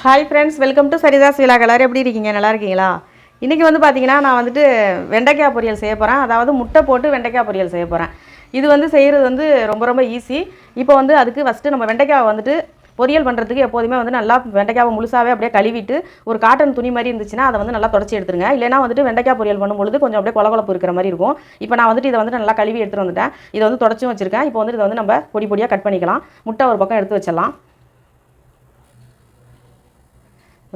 Hi friends welcome to Sarithas விழா எல்லாரும் எப்படி இருக்கீங்க? நல்லா இருக்கீங்களா? இன்றைக்கி வந்து பார்த்தீங்கன்னா நான் வந்துட்டு வெண்டைக்காய் பொரியல் செய்ய போகிறேன் அதாவது முட்டை போட்டு வெண்டைக்காய் பொரியல் செய்ய போகிறேன் இது வந்து செய்கிறது வந்து ரொம்ப ரொம்ப ஈஸி இப்போ வந்து அதுக்கு ஃபஸ்ட்டு நம்ம வெண்டைக்காய் வந்துட்டு பொரியல் பண்ணுறதுக்கு எப்போதுமே வந்து நல்லா வெண்டைக்காவை முழுசாகவே அப்படியே கழுவிட்டு ஒரு காட்டன் துணி மாதிரி இருந்துச்சுன்னா அதை வந்து நல்லா தொடச்சி எடுத்துருங்க. இல்லைனா வந்துட்டு வெண்டைக்காய் பொரியல் பண்ணும்பொழுது கொஞ்சம் அப்படியே கொலகொலப்பு இருக்கிற மாதிரி இருக்கும். இப்போ நான் வந்துட்டு இதை வந்து நல்லா கழுவி எடுத்துகிட்டு வந்துட்டேன். இதை வந்து தொடச்சும் வச்சுருக்கேன். இப்போ வந்து இதை வந்து நம்ம பொடி பொடியாக கட் பண்ணிக்கலாம். முட்டை ஒரு பக்கம் எடுத்து வச்சிடலாம்.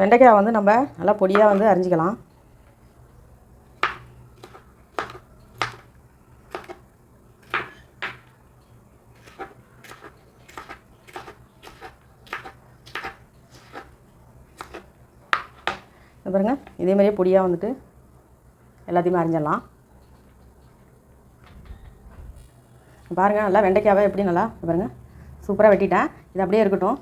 வெண்டைக்காய் வந்து நம்ம நல்லா பொடியாக வந்து அரிஞ்சிக்கலாம். பாருங்க இதே மாதிரியே பொடியாக வந்துட்டு எல்லாத்தையுமே அரிஞ்சிடலாம். பாருங்கள் நல்லா வெண்டைக்காவை எப்படி நல்லா பாருங்கள் பாருங்க சூப்பராக வெட்டிட்டேன். இது அப்படியே இருக்கட்டும்.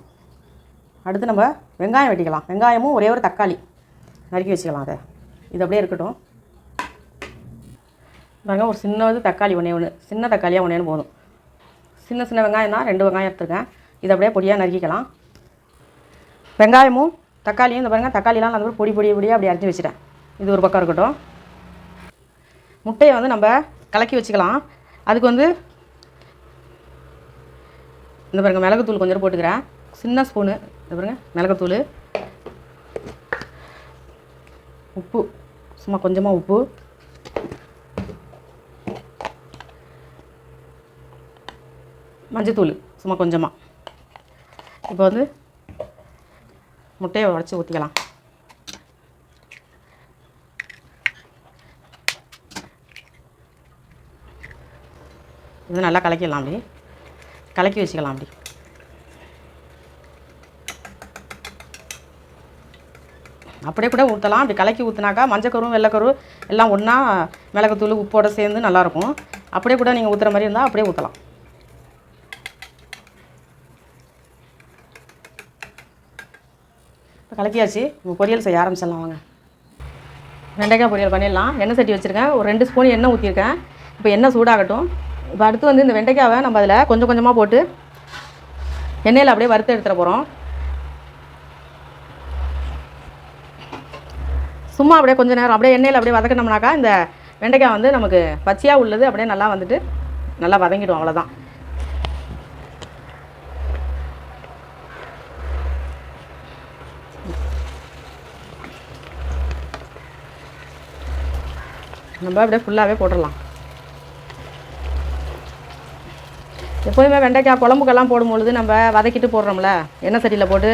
அடுத்து நம்ம வெங்காயம் வெட்டிக்கலாம். வெங்காயமும் ஒரே ஒரு தக்காளி. நறுக்கி வச்சுக்கலாம் அதை. இது அப்படியே இருக்கட்டும். பாருங்க ஒரு சின்னது தக்காளி ஒன்றே ஒன்று சின்ன தக்காளியாக ஒன்றே ஒன்று போதும். சின்ன சின்ன வெங்காயம் தான் ரெண்டு வெங்காயம் எடுத்துருக்கேன். இது அப்படியே பொடியாக நறுக்கிக்கலாம். வெங்காயமும் தக்காளியும் இந்த பாருங்கள் தக்காளிலாம் நான் அந்த மாதிரி பொடி பொடி பொடியாக அப்படி அரைஞ்சி வச்சுட்டேன். இது ஒரு பக்கம் இருக்கட்டும். முட்டையை வந்து நம்ம கலக்கி வச்சுக்கலாம். அதுக்கு வந்து இந்த பாருங்க மிளகுத்தூள் கொஞ்சம் போட்டுக்கிறேன். சின்ன ஸ்பூனு இது பாருங்க மிளகுத்தூள். உப்பு சும்மா கொஞ்சமாக உப்பு. மஞ்சத்தூள் சும்மா கொஞ்சமாக இப்போ வந்து முட்டையை உடச்சி ஊற்றிக்கலாம் இது நல்லா கலக்கிடலாம் அப்படி. கலக்கி வச்சுக்கலாம் அப்படி. அப்படியே கூட ஊற்றலாம் அப்படி கலக்கி ஊற்றினாக்கா மஞ்சக்கரும் வெள்ளைக்கரு எல்லாம் ஒன்றா மிளகுத்தூள் உப்போடு சேர்ந்து நல்லாயிருக்கும் அப்படியே கூட நீங்கள் ஊற்றுற மாதிரி இருந்தால் அப்படியே ஊற்றலாம் இப்போ கலக்கியாச்சு. பொரியல் செய்ய ஆரம்பிச்சிடலாம் வாங்க. வெண்டைக்காய் பொரியல் பண்ணிடலாம். எண்ணெய் சட்டி வச்சுருக்கேன். ஒரு ரெண்டு ஸ்பூன் எண்ணெய் ஊற்றிருக்கேன் இப்போ எண்ணெய் சூடாகட்டும். இப்போ அடுத்து வந்து இந்த வெண்டைக்காவை நம்ம அதில் கொஞ்சம் கொஞ்சமாக போட்டு எண்ணெயில் அப்படியே வறுத்து எடுத்துகிட்டு போகிறோம் சும்மா அப்படியே கொஞ்ச நேரம் அப்படியே எண்ணெயில் அப்படியே வதக்கினோம்னாக்கா இந்த வெண்டைக்காய் வந்து நமக்கு பச்சையாக உள்ளது அப்படியே நல்லா வந்துட்டு நல்லா வதங்கிடும் அவ்வளோதான் நம்ம அப்படியே ஃபுல்லாகவே போட்டுடலாம். எப்போதுமே வெண்டைக்காய் குழம்புக்கெல்லாம் போடும்பொழுது நம்ம வதக்கிட்டு போடுறோம்ல எண்ணெய் சட்டியில் போட்டு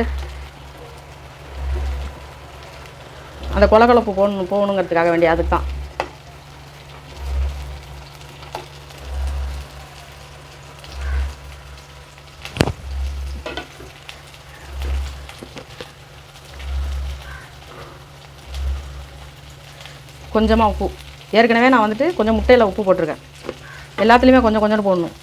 அந்த கொலகலப்பு போகணும் போகணுங்கிறதுக்காக வேண்டிய அதுக்கு தான் கொஞ்சமாக உப்பு. ஏற்கனவே நான் வந்துட்டு கொஞ்சம் முட்டையில் உப்பு போட்டிருக்கேன். எல்லாத்துலேயுமே கொஞ்சம் கொஞ்சம் போடணும்.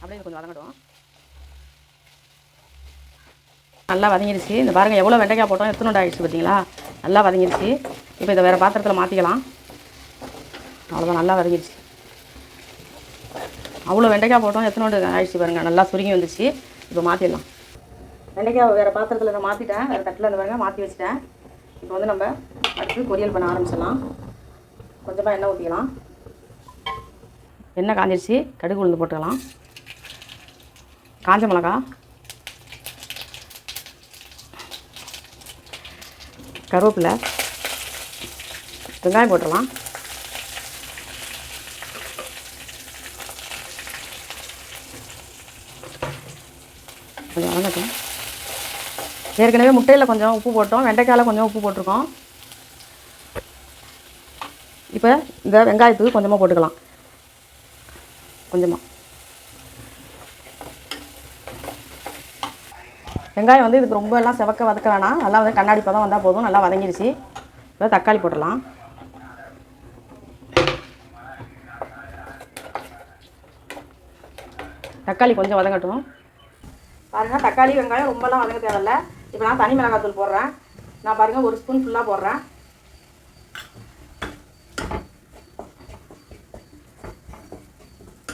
அப்படியே கொஞ்சம் வதங்கட்டும். நல்லா வதங்கிடுச்சு. இந்த பாருங்கள் எவ்வளோ வெண்டைக்காய் போட்டோம் எத்தனை ஆகிடுச்சு பார்த்தீங்களா? நல்லா வதங்கிடுச்சு. இப்போ இதை வேறு பாத்திரத்தில் மாற்றிக்கலாம் அவ்வளோதான் நல்லா வதங்கிடுச்சு. அவ்வளோ வெண்டைக்காய் போட்டோம் எத்தனோண்டு ஆகிடுச்சு பாருங்கள் நல்லா சுருங்கி வந்துச்சு. இப்போ மாற்றிடலாம் வெண்டைக்காய் வேறு பாத்திரத்தில் நான் மாற்றிட்டேன் வேறு தட்டில் இந்த பாருங்கள் மாற்றி வச்சுட்டேன். இப்போ வந்து நம்ம அடுத்து பொரியல் பண்ண ஆரம்பிச்சிடலாம். கொஞ்சமாக எண்ணெய் ஊற்றிக்கலாம் எண்ணெய் காஞ்சிருச்சு. கடுகு உளுந்து போட்டுக்கலாம். காஞ்ச மிளகா. கருவேப்பிலை. வெங்காயம் போட்டுடலாம். கொஞ்சம் வதங்கட்டும். ஏற்கனவே முட்டையில் கொஞ்சம் உப்பு போட்டோம். வெண்டைக்காயில் கொஞ்சம் உப்பு போட்டிருக்கோம். இப்போ இந்த வெங்காயத்துக்கு கொஞ்சமாக போட்டுக்கலாம். கொஞ்சமாக வெங்காயம் வந்து இதுக்கு ரொம்ப எல்லாம் செவக்க வதக்க வேணாம். நல்லா வந்து கண்ணாடி பதம் வந்தால் போதும். நல்லா வதங்கிடுச்சு இப்போ தக்காளி போட்டுடலாம். தக்காளி கொஞ்சம் வதங்கட்டும். பாருங்கள் தக்காளி வெங்காயம் ரொம்பலாம் வதங்க தேவையில்ல. இப்போ நான் தனி மிளகாத்தூள் போடுறேன். நான் பாருங்கள் ஒரு ஸ்பூன் ஃபுல்லாக போடுறேன்.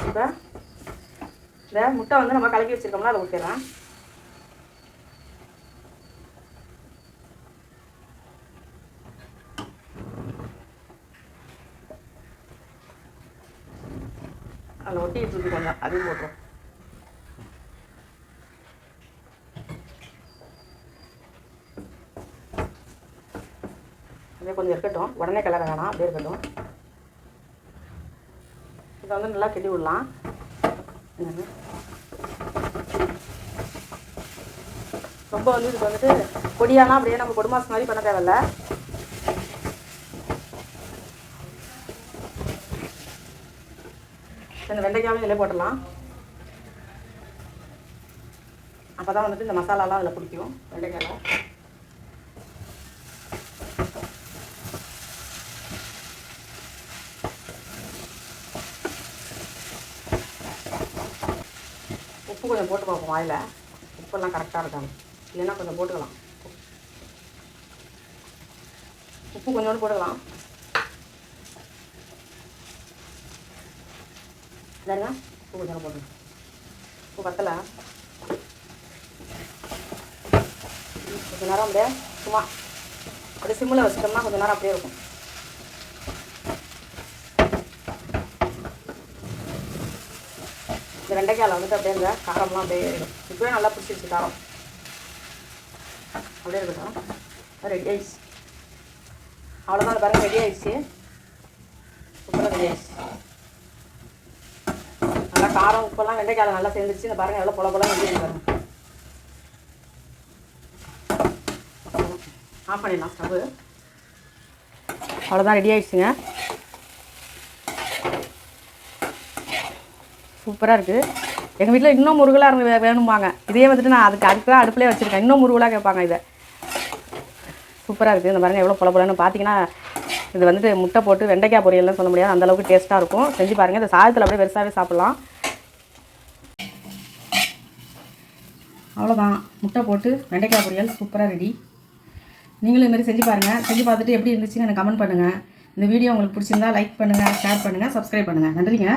இப்போ இந்த முட்டை வந்து நம்ம கலக்கி வச்சுருக்கோம்னா அதை ஊற்றிடலாம் அதில் ஒட்டிட்டு இருக்கு கொஞ்சம் அதையும் போட்டுரும். அப்படியே கொஞ்சம் இருக்கட்டும். உடனே கிளற வேணாம். அப்படியே இருக்கட்டும். இதை வந்து நல்லா கிண்டி விடலாம். ரொம்ப வந்து இதுக்கு வந்துட்டு பொடியாலாம் அப்படியே நம்ம கொடுமாஸ் மாதிரி பண்ண தேவையில்ல. இந்த வெண்டைக்காயும் இதில் போட்டுடலாம். அப்போ தான் வந்துட்டு இந்த மசாலாலாம் அதில் பிடிக்கும் வெண்டைக்காயில் உப்பு கொஞ்சம் போட்டு பார்ப்போம் வாயில். உப்பெல்லாம் கரெக்டாக இருக்காங்க இல்லைன்னா கொஞ்சம் போட்டுக்கலாம். உப்பு கொஞ்சோண்டு போட்டுக்கலாம். இல்லைங்க உப்பு கொஞ்சம் போட்டுங்க உப்பு பத்தலை கொஞ்ச நேரம் அப்படியே சும்மா அப்படியே சிம்மில் வச்சுட்டோம்னா கொஞ்ச நேரம் அப்படியே இருக்கும் இந்த வெண்டைக்காயில் வந்துட்டு அப்படியே இந்த காரம்லாம் அப்படியே இருக்கும் இப்போவே நல்லா பிடிச்சிருச்சு காரம் அப்படியே இருக்கட்டும் ரெடி ஆயிடுச்சு அவ்வளோதான் பாருங்கள் ரெடி ஆயிடுச்சு சூப்பராக ரெடி ஆயிடுச்சு காரம் உப்பெல்லாம் வெண்டைக்காயில் நல்லா சேர்ந்துருச்சு. இந்த பாருங்கள் எவ்வளோ பொல பொல வெட்டி பாருங்க. ஆஃப் பண்ணிடலாம் ஸ்டவ்வு அவ்வளோதான் ரெடி ஆயிடுச்சுங்க. சூப்பராக இருக்குது எங்கள் வீட்டில் இன்னும் முருகலாக இருந்து வேணும்பாங்க. இதே வந்துட்டு நான் அதுக்கு அதுக்கு தான் அடுப்புலேயே வச்சுருக்கேன். இன்னும் முருகலாக கேட்பாங்க இதை. சூப்பராக இருக்குது இந்த பாருங்கள் எவ்வளோ பொல பார்த்தீங்கன்னா இது வந்துட்டு முட்டை போட்டு வெண்டைக்காய் பொரியல்லாம் சொல்ல முடியாது. அந்த அளவுக்கு டேஸ்ட்டாக இருக்கும். செஞ்சு பாருங்கள் இந்த சாதத்தில் அப்படியே பெருசாகவே சாப்பிட்லாம். அவ்வளோதான் முட்டை போட்டு வெண்டைக்காய் பொரியல் சூப்பராக ரெடி நீங்களும் இதுமாரி செஞ்சு பாருங்கள் செஞ்சு பார்த்துட்டு எப்படி இருந்துச்சுன்னு எனக்கு கமெண்ட் பண்ணுங்கள் இந்த வீடியோ உங்களுக்கு பிடிச்சிருந்தா லைக் பண்ணுங்கள் ஷேர் பண்ணுங்கள் சப்ஸ்கிரைப் பண்ணுங்கள் நன்றிங்க.